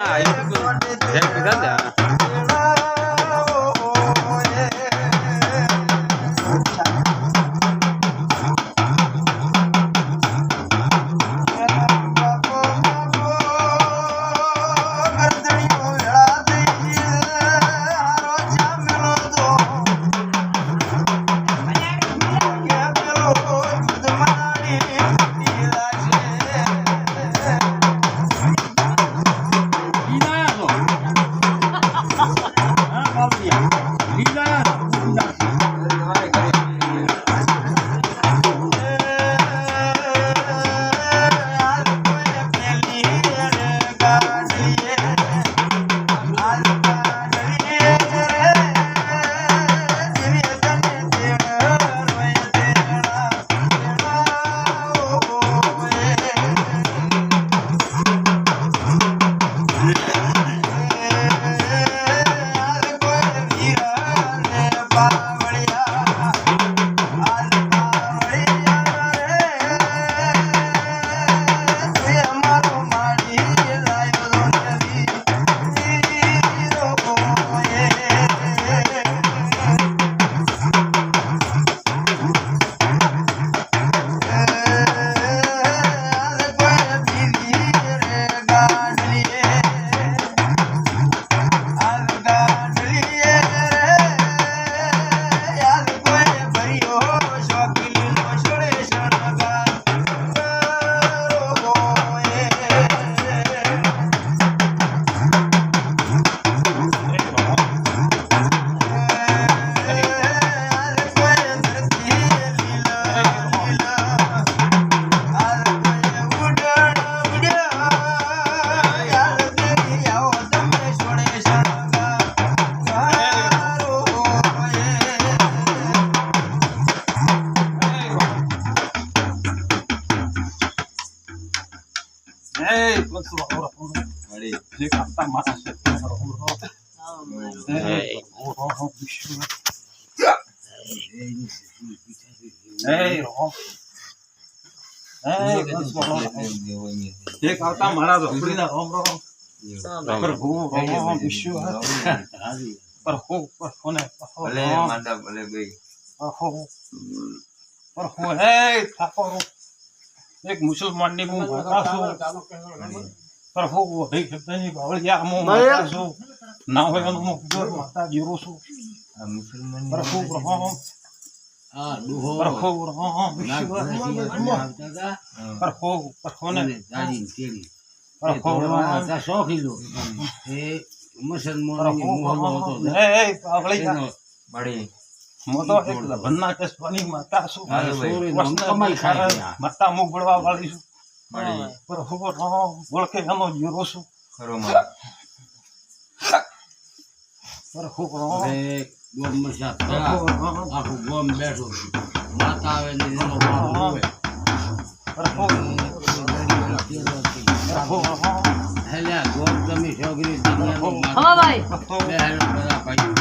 હા એ તો જેમ કીધા ને હા. એક આવતા મારા રોમ રોમ પ્રભુ રોમ વિશ્વ પ્રભુ ભલે માતા ભલે ભાઈ પ્રભુ હે ઠાકોર એક મુસલમાનની હું માતા છું. પ્રભુ વધી શબ્દની બાવળિયા હું માતા છું. ના હોય એનું હું જોર માતા જીરું છું. આ મુસલમાન પ્રભુ પ્રભુ હા એક લગ્નના કેસવાની માતા કમાઈ ખાય માતા મુખ બળવા વાળી છું. પ્રભુ રામ ઓળખે એનો જીરો છું. ખરો પ્રભુ રામ ગોમ આખું ગોમ બેઠું માતા આવે ને એનો પ્રભુ પ્રભુ હેલ્યા ગોમ તમે છોકરી દુનિયાનો. ભાઈ.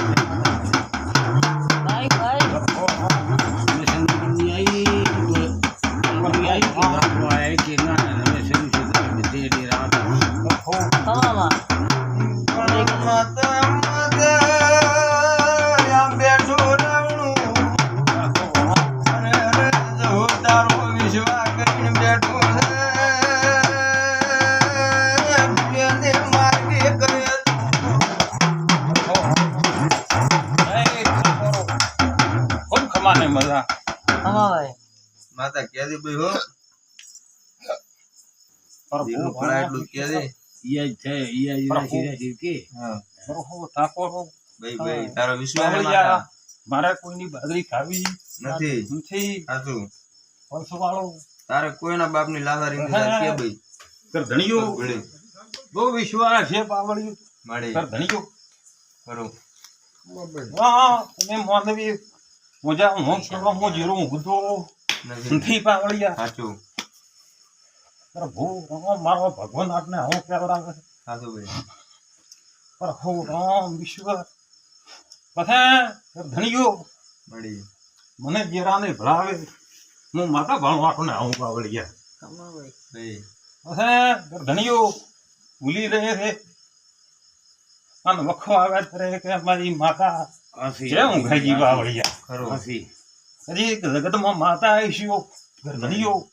કોણ મજા તમારા માતા કે દે ભાઈ હો પર દીકરો એટલું કે દે ઈ જ છે ઈ જ રાશિ રાશિ કે? હા. પ્રભુ ઠાકોર ભાઈ ભાઈ તારો વિશ્વાસ માતા? મારે કોઈની બાદરી ખાવી નથી. નથી. સાચું વાળો તારે કોઈના બાપની લાસારી નથી કે ભાઈ તર ધણીયો બહુ વિશ્વાસ છે બાવળિયું તર ધણીયો કરો હા તમે માનવી મોજા હું કરો હું જીરો હું નથી. નથી પાવળિયા સાચું પ્રભુ રામ મારો ભગવાન આપને હું કેવડાવે સાચું ભાઈ. પ્રભુ રામ વિશ્વ પછી ધણીયો બડી મને જેરાને ભળાવે હું માતા ભણવાટો ને હું પાવળિયા તમારા ભાઈ. પછી ધણીઓ ભૂલી રહે છે. અને વખો આવે ત્યારે કે મારી માતા. છે હું ગાજી બાવળિયા. ખરું. હાસી. હજી જગતમાં માતા આવીશું. ગરધણીઓ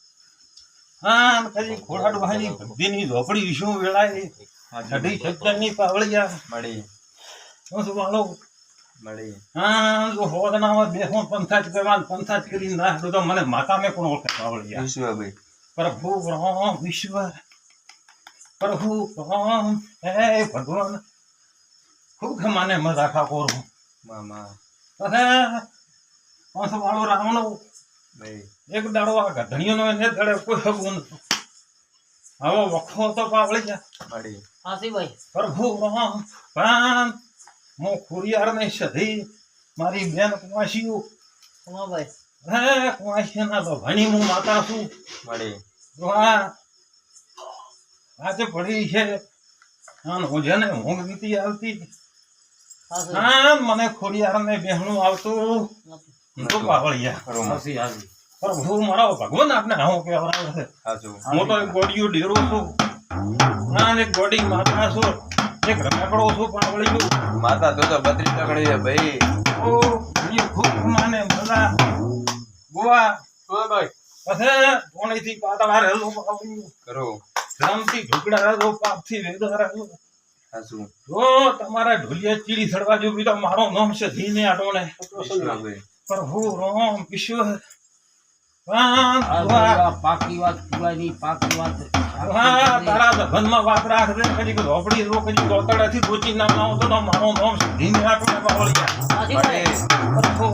હા કદી ખોડા ડોહાની ભક્તિની ઝોપડી શું વેળાય? અઢી સજ્જનની પાવળિયા મળી. હું શું વાળો? મળી. હા જો હોદનામાં બેસો પંથાજ કરવા પંથાજ કરી ના તો મને માતા મેં કોણ ઓળખે પાવળિયા વિશ્વભાઈ. પ્રભુ રામ વિશ્વ. પ્રભુ રામ હે ભગવાન. ખૂબ માને મજા ખા કોરું મામા. અરે પાંચ વાળો રાવણ. ભાઈ એક દાડો આ ગધણીઓનો એને દડે કોઈ હગું નતું આવો વખો તો પાવળી જા બડી હાસી ભાઈ. પ્રભુ રામ પ્રાણ મો ખુરિયાર ને સધી મારી બેન કુવાસીઓ. ઉમાભાઈ હે કુવાસીના તો ભણી હું માતા છું. મળી. આ આજે પડી છે અને હું જેને ઊંઘ ગીતી આવતી. હા મને ખોડિયાર ને બેહણું આવતું. તો પાવળિયા હાસી મારો ભગવાન આપને હું છે. હું તો એક ડેરો છું. ના એક ગોડી માતા છું. એક રમકડો છું પાવળિયું. માતા તો તો બત્રી તકડી છે ભાઈ. ઓ ખૂબ માને મજા ગોવા પછી પોણીથી પાતા પાવળિયું. ખરું રામથી ઢોકળા રહેલો પાપથી વેદા સાચું જો તમારા ઢોલિયા ચીડી સડવા જેવું તો મારો નામ છે ધીને આટોને પ્રભુ રામ ઈશ્વર પાકી વાત પુરાની પાકી વાત. તારા દભનમાં વાત રાખજે. કદી રોપડી રો કદી ગોતડાથી ગોચી ના ના આવતો મારો નામ છે ધીને પ્રભુ